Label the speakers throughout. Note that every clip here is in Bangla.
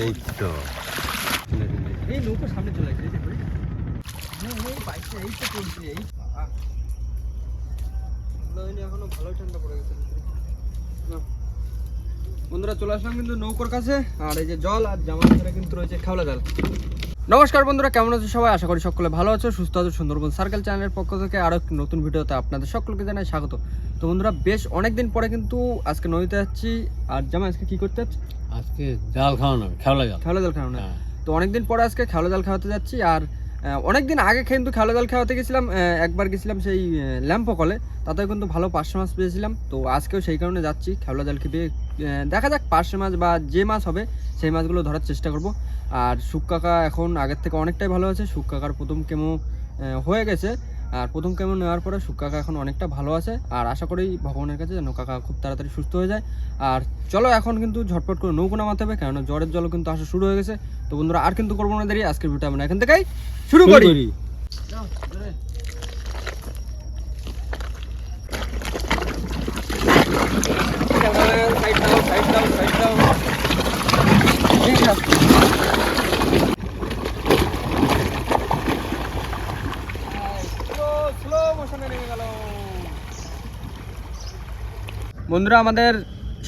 Speaker 1: এই তো
Speaker 2: এই নৌকো সামনে চলে এই। হ্যাঁ, তো চলছে এই এখনও ভালোই ঠান্ডা পড়ে গেছে। না। বন্ধুরা চলে আসলাম কিন্তু নৌকোর কাছে। আর এই যে জল আর জামা কিন্তু রয়েছে খাওলা জাল। নমস্কার বন্ধুরা কেমন আছো সবাই? আশা করি সকলে ভালো আছো সুস্থ আছো। সুন্দরবন সার্কেল চ্যানেলের পক্ষ থেকে আরও একটি নতুন ভিডিওতে আপনাদের সকলকে জানাই স্বাগত। তো বন্ধুরা বেশ অনেক দিন পরে কিন্তু আজকে নদীতে যাচ্ছি। আর জামা আজকে কি করতে যাচ্ছি?
Speaker 1: আজকে জাল খাওয়ানো খেওলা জাল।
Speaker 2: খেওলা জাল খাওয়ানো
Speaker 1: হ্যাঁ।
Speaker 2: তো অনেকদিন পরে আজকে খেওলা জাল খাওয়াতে যাচ্ছি আর অনেক দিন আগে কিন্তু খেওলা জাল খাওয়াতে গেছিলাম একবার গেছিলাম সেই ল্যাম্পো কলে। তাতে কিন্তু ভালো পার্শে মাছ পেয়েছিলাম। তো আজকেও সেই কারণে যাচ্ছি খেওলা জাল খেপে দেখা যাক পার্শে মাছ বা যে মাছ হবে সেই মাছগুলো ধরার চেষ্টা করব। আর শুক কাকা এখন আগের থেকে অনেকটাই ভালো আছে শুক কাকার প্রথম কেমো হয়ে গেছে। আর প্রথম কেমন নেওয়ার পরে কাকা এখন অনেকটা ভালো আছে। আর আশা করি ভগবানের কাছে যেন কাকা খুব তাড়াতাড়ি সুস্থ হয়ে যায়। আর চলো এখন কিন্তু ঝটপট করে নৌকো নামাতে হবে কেননা জ্বরের জলও কিন্তু আসা শুরু হয়ে গেছে। তো বন্ধুরা আর কিন্তু করব না দাঁড়িয়ে আজকের ভিডিও আমরা এখান থেকেই শুরু করি। সাইড দাও সাইড দাও সাইড দাও ঠিক আছে স্লো মোশনে নেমে গেল বন্ধুরা, আমাদের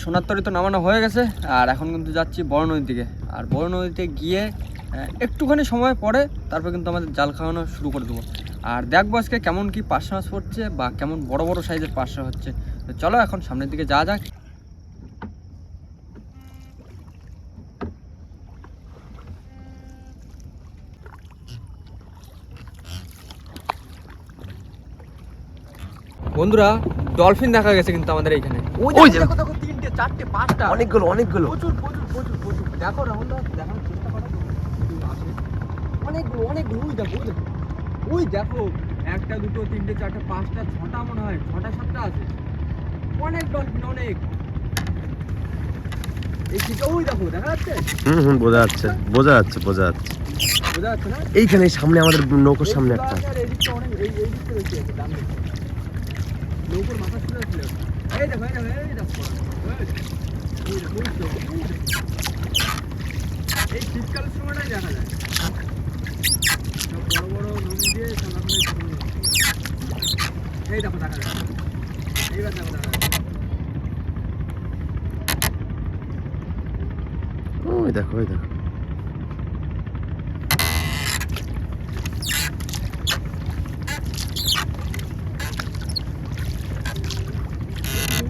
Speaker 2: সোনার তরি তো নামানো হয়ে গেছে, আর এখন কিন্তু যাচ্ছি বড় নদীর দিকে। আর বড় নদীতে গিয়ে একটুখানি সময় পরে তারপর কিন্তু আমাদের জাল খাওয়ানো শুরু করে দেবো। আর দেখব আজকে কেমন কি পার্শে মাছ পড়ছে বা কেমন বড় বড় সাইজের পার্শে হচ্ছে। তো চলো এখন সামনের দিকে যাওয়া যাক। বন্ধুরা, ডলফিন দেখা গেছে কিন্তু আমাদের এইখানে। ওই
Speaker 1: যে-
Speaker 2: দেখো দেখো তিনটে চারটে পাঁচটা।
Speaker 1: অনেকগুলো অনেকগুলো।
Speaker 2: প্রচুর প্রচুর প্রচুর প্রচুর। দেখো রাহুল দা দেখানোর চেষ্টা করো। অনেকগুলো অনেকগুলো ওই দেখো ওই দেখো। ওই দেখো একটা দুটো তিনটে চারটে পাঁচটা ছটা মনে হয় ছটা সাতটা আছে। অনেক ডলফিন অনেক। এই দিকে দেখো দেখা যাচ্ছে?
Speaker 1: হুম হুম বোঝা যাচ্ছে বোঝা যাচ্ছে বোঝা যাচ্ছে। এইখানে সামনে আমাদের নৌকোর সামনে একটা।
Speaker 2: নৌকোর মাথা এই দেখো, এই এই দেখো, এই। এই শীতকালের সময়টাই দেখা যায়। বড় বড় নদী দিয়ে এই দেখো, দেখা যায়। এইবার দেখো, দেখা
Speaker 1: ওই দেখো দেখো
Speaker 2: ওই একটা ওই একটা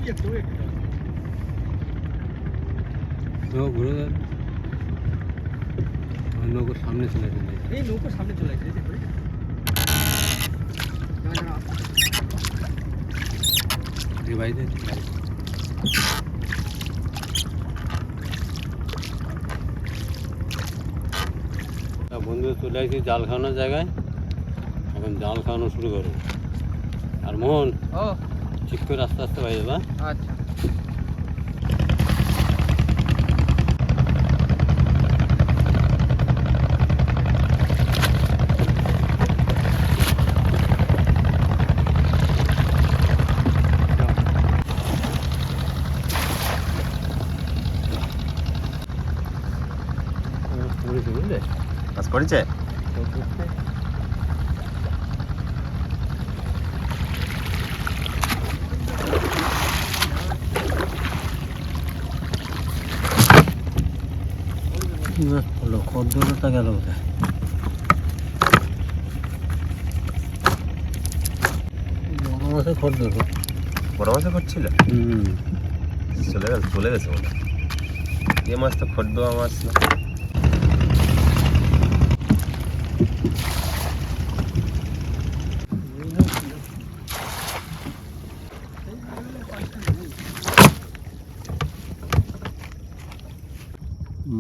Speaker 1: ঘুরে সামনে চলে গেছে
Speaker 2: এই নৌকো সামনে চলে
Speaker 1: বাইরে বন্ধু চলে আসছি জাল খাওয়ানোর জায়গায়। এখন জাল খাওয়ানো শুরু করব আর মোহন
Speaker 2: ও।
Speaker 1: করে আস্তে আস্তে বাইরে বা
Speaker 2: আচ্ছা
Speaker 1: বুঝলে
Speaker 3: কাজ করেছে
Speaker 1: বড় মাছের খদ্দুর
Speaker 3: বড় মাছে করছিল
Speaker 1: হুম।
Speaker 3: চলে গেল চলে গেছে হয়। এ মাছ তো খোদ্দ মাছ না।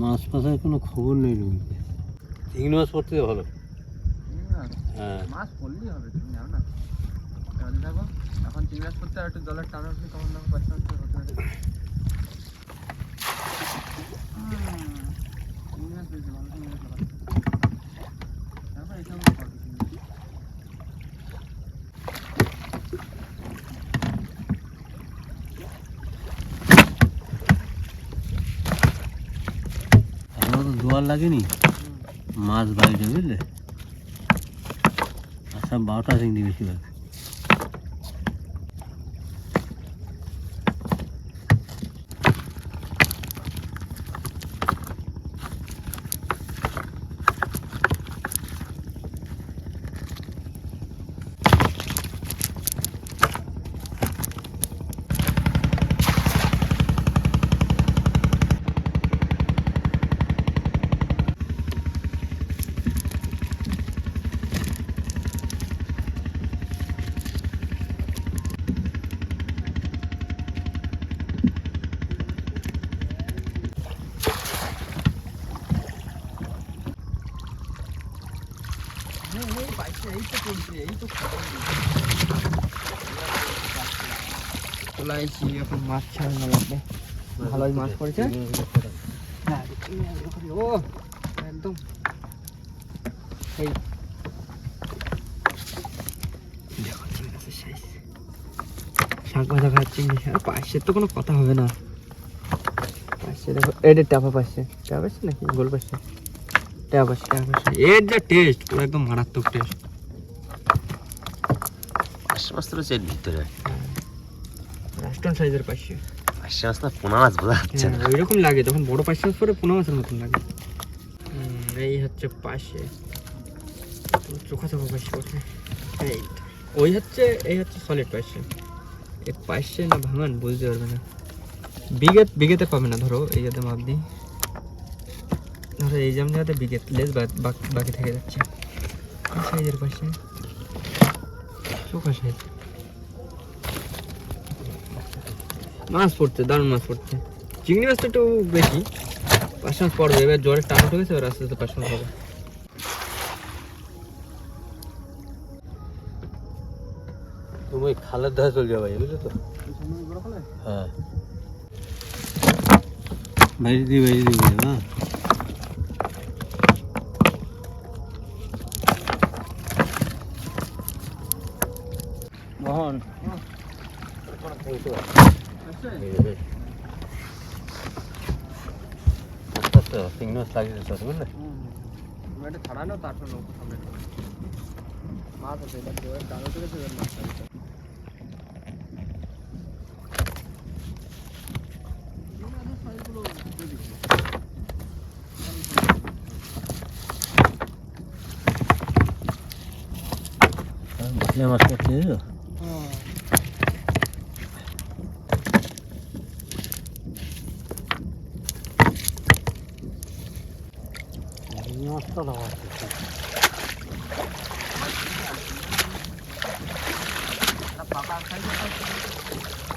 Speaker 1: মাছ পাশার কোনো খবর নেই নদীতে চিংড়ি মাছ পড়তে ভালো? হ্যাঁ।
Speaker 2: মাছ পড়লেই হবে তুমি না। দেখো এখন চিংড়ি মাছ করতে আর একটু জলের টান উঠলে কেমন দেখো পাঁচ মাস হতে পারে চিংড়ি মাছ পেয়েছে ভালো চিংড়ি মাছ ভালো। তারপর এখানে পাবো চিংড়ি মাছ।
Speaker 1: এখন মতো জোয়ার লাগেনি? মাছ বাইরে বুঝলে? আর সব বারোটা চিংড়ি বেশিরভাগ
Speaker 2: এখন মাছ ভালোই মাছ পড়েছে খাচ্ছি পাশে তো কোনো কথা হবে না পাশে দেখো এটা টাপা পাশে টাপা পাশে নাকি গোল পাশে। টাপা পাশে এর যা টেস্ট পুরো একদম মারাত্মক টেস্ট।
Speaker 3: পাঁচশো তো ভিতরে?
Speaker 2: রাষ্ট্রন সাইজের পাশে
Speaker 3: পাঁচশো মাছ না পোনা মাছ বোঝা যাচ্ছে না।
Speaker 2: হ্যাঁ, লাগে বড় মাছ পরে পোনা মাছের মতন লাগে। এই হচ্ছে পাশে। তো চোখা চোখা পাশে ওঠে এই ওই হচ্ছে এই হচ্ছে সলিড পাশে। এই পাশে না ভাঙান বুঝতে পারবে না। বিঘে বিঘেতে পাবে না ধরো এই যাতে মাপ দিই। ধরো এই জাম যাতে বিঘে লেস বা- বাকি থেকে যাচ্ছে। সাইজের পাশে চোখা সাইজ। মাছ পড়ছে দারুণ মাছ পড়ছে চিংড়ি মাছটা একটু বেশি। পাঁচ মাস পড়বে এবার টান উঠে গেছে এবার আস্তে আস্তে পাঁচ মাস হবে।
Speaker 1: তুমি ওই খালের ধারে চলে যাবে বুঝলে তো? হ্যাঁ। বাইরে দিয়ে বাইরে দিয়ে না? চিংড়ি মাছ লাগিয়ে দিতে বুঝলে
Speaker 2: এটা ছাড়ানো তারপর নৌকো সামনে মাছ আছে এবার জলের টান উঠে গেছে এবার মাছ আছে
Speaker 1: চিংড়ি মাছ করছে বুঝলো মাছটা
Speaker 3: Fahrzeug.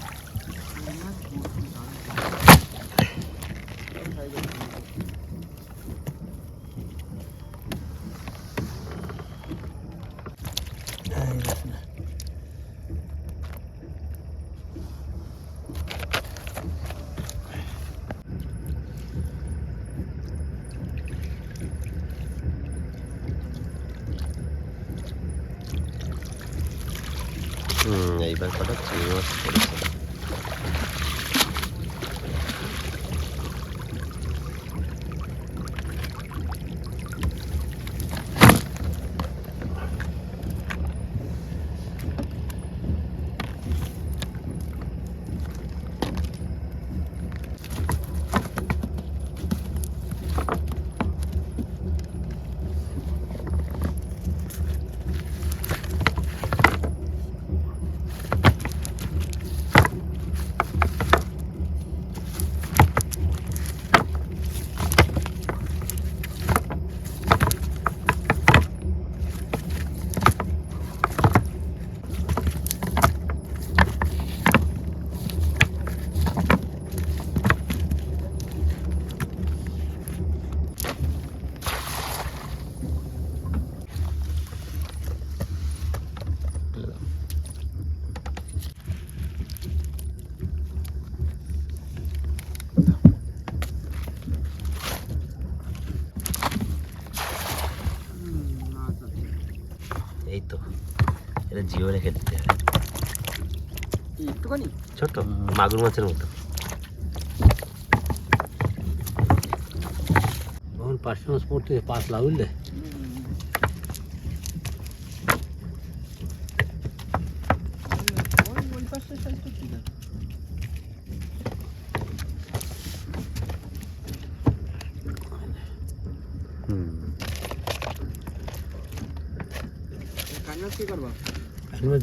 Speaker 3: এটা জিও রেখে দিতে হবে।
Speaker 2: একটুখানি?
Speaker 3: ছোট মাগুর মাছের মতো।
Speaker 1: এখন পাঁচশো মাছ পড়তে
Speaker 2: পাঁচ লাভ বুঝলে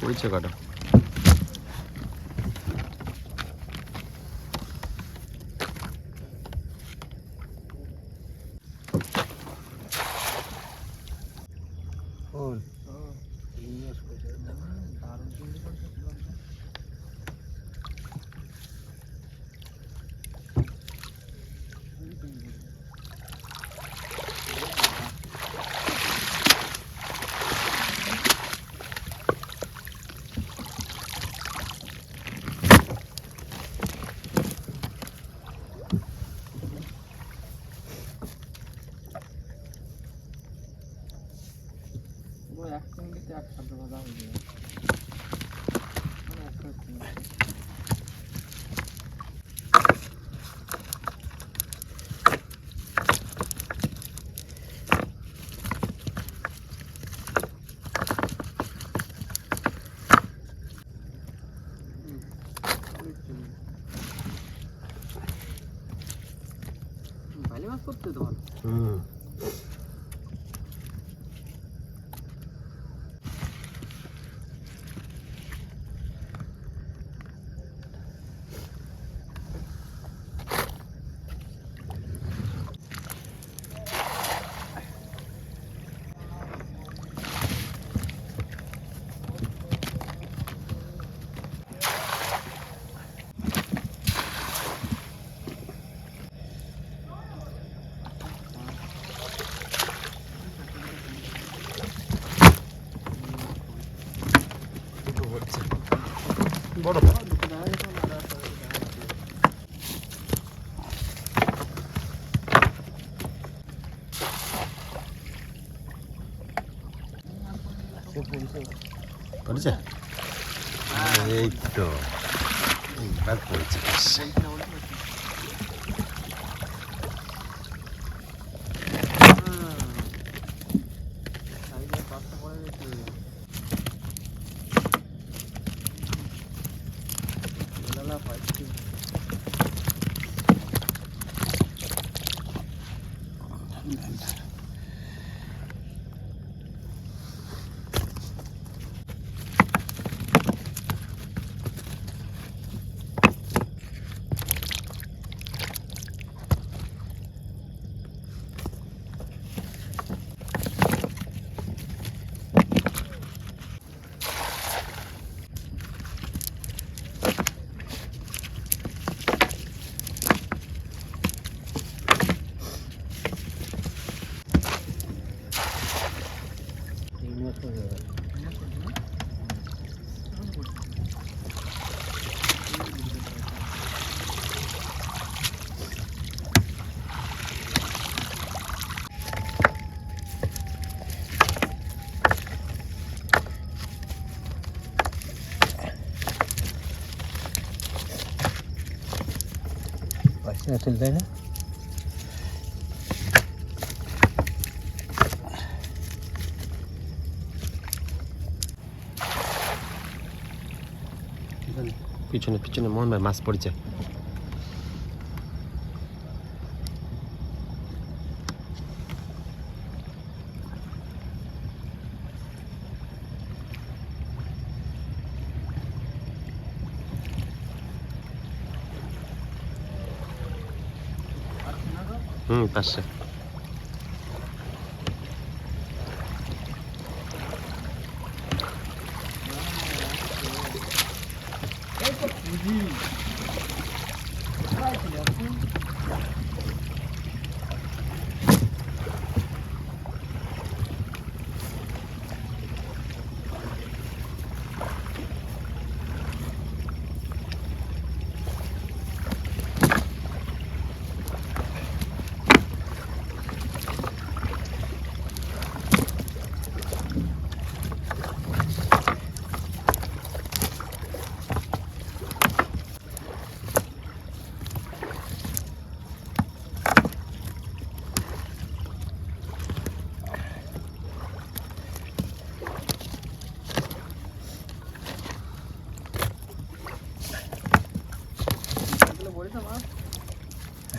Speaker 2: 꼬이채 가라.
Speaker 1: Bueno, Başına tülbeni.
Speaker 3: Pichone, pichone,
Speaker 1: mon,
Speaker 2: mai mas porice. Hmm, passa. ও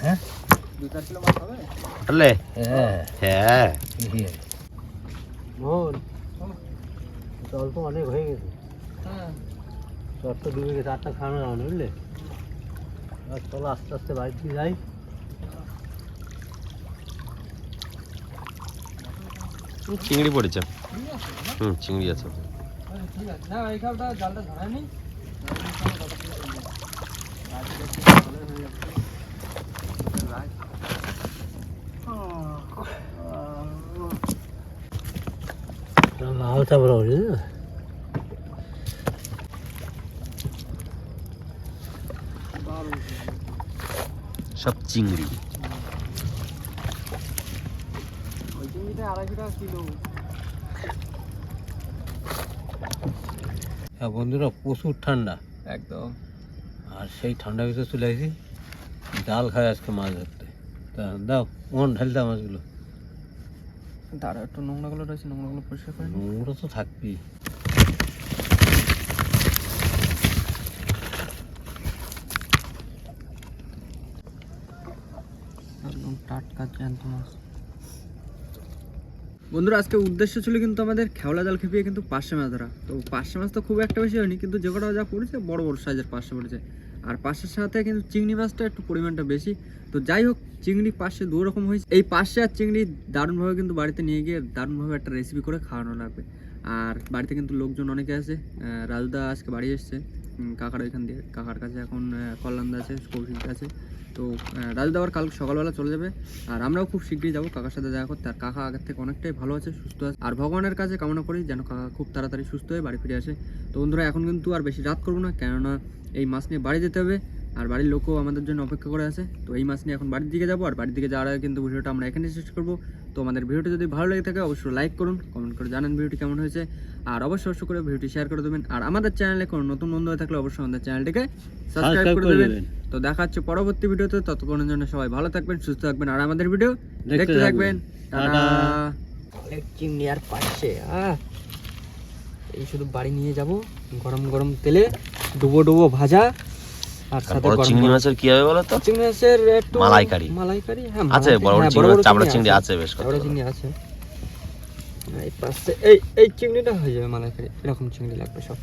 Speaker 2: হ্যাঁ? দু
Speaker 3: হ্যাঁ
Speaker 1: মোহন জল তো অনেক হয়ে গেছে
Speaker 2: হ্যাঁ
Speaker 1: তো ডুবে গেছে আটটা খাওয়ানো যাবে না বুঝলে এবার চলো আস্তে আস্তে যাই
Speaker 3: চিংড়ি পড়েছে হুম চিংড়ি আছে
Speaker 2: ঠিক আছে না এই জালটা ধরায়নি
Speaker 1: লাল চাপড়া উঠে
Speaker 3: সব চিংড়ি
Speaker 2: ওই চিংড়িটা আড়াইশো টাকা কিলো
Speaker 1: হ্যাঁ বন্ধুরা প্রচুর ঠান্ডা।
Speaker 2: একদম।
Speaker 1: আর সেই ঠান্ডা ভিতরে চলে আসি জাল খায় আজকে মাছ ধরতে। তা দাও মন ঢালি দাও মাছগুলো।
Speaker 2: তারা একটু নোংরাগুলো রয়েছে নোংরাগুলো পরিষ্কার করে।
Speaker 1: নোংরা তো থাকবেই।
Speaker 2: একদম টাটকা জ্যান্ত মাছ। বন্ধুরা আজকে উদ্দেশ্য ছিল কিন্তু আমাদের খেওলা জাল খেপিয়ে কিন্তু পার্শে মাছ ধরা। তো পার্শে মাছ তো খুব একটা বেশি হয়নি কিন্তু যে কটা যা পড়েছে বড় বড় সাইজের পার্শে পড়েছে। আর পাশের সাথে কিন্তু চিংড়ি মাছটা একটু পরিমাণটা বেশি। তো যাই হোক, চিংড়ি পার্শে দু রকম হয়েছে। এই পার্শে আর চিংড়ি দারুণভাবে কিন্তু বাড়িতে নিয়ে গিয়ে দারুণভাবে একটা রেসিপি করে খাওয়ানো লাগবে। আর বাড়িতে কিন্তু লোকজন অনেকে আছে রাজুদা আজকে বাড়ি এসছে কাকার ওইখান দিয়ে, কাকার কাছে এখন কল্যাণদা আছে কৌশিক আছে। তো রাজুদা আবার কাল সকালবেলা চলে যাবে। আর আমরাও খুব শীঘ্রই যাব, কাকার সাথে দেখা করতে। আর কাকা আগের থেকে অনেকটাই ভালো আছে, সুস্থ আছে। আর ভগবানের কাছে কামনা করি যেন কাকা খুব তাড়াতাড়ি সুস্থ হয়ে বাড়ি ফিরে আসে। তো বন্ধুরা, এখন কিন্তু আর বেশি রাত করব না, কেননা এই মাছ নিয়ে বাড়ি যেতে হবে। আর বাড়ির লোকও আমাদের জন্য অপেক্ষা করে আছে। তো এই মাছ নিয়ে এখন বাড়ির দিকে যাব। আর বাড়ির দিকে যাওয়ার আগে কিন্তু ভিডিওটা আমরা এখানে শেষ করব। তো আমাদের ভিডিওটি যদি ভালো লেগে থাকে অবশ্যই লাইক করুন কমেন্ট করে জানান ভিডিওটি কেমন হয়েছে। আর অবশ্যই অবশ্যই করে ভিডিওটি শেয়ার করে দেবেন। আর আমাদের চ্যানেলে কোনো নতুন বন্ধু হয়ে থাকলে অবশ্যই আমাদের চ্যানেলটিকে সাবস্ক্রাইব করে দেবেন। তো দেখা হচ্ছে পরবর্তী ভিডিওতে। ততক্ষণের জন্য সবাই ভালো থাকবেন সুস্থ থাকবেন। আর আমাদের ভিডিও দেখতে থাকবেন। টাটা। আর পাচ্ছে আহ। এই শুধু বাড়ি নিয়ে যাব গরম গরম তেলে ডুবো ডুবো ভাজা আর সাথে
Speaker 3: বড় চিংড়ি মাছের কি হবে বলো তো?
Speaker 2: চিংড়ি মাছের একটু
Speaker 3: মালাইকারি।
Speaker 2: মালাইকারি হ্যাঁ
Speaker 3: আছে বড় বড়
Speaker 2: হ্যাঁ,
Speaker 3: চিংড়ি মাছ, চিংড়ি আছে। বেশ কত বড়
Speaker 2: চিংড়ি আছে। এই পাশে এই এই চিংড়িটা হয়ে যাবে মালাইকারি এরকম চিংড়ি লাগবে সব।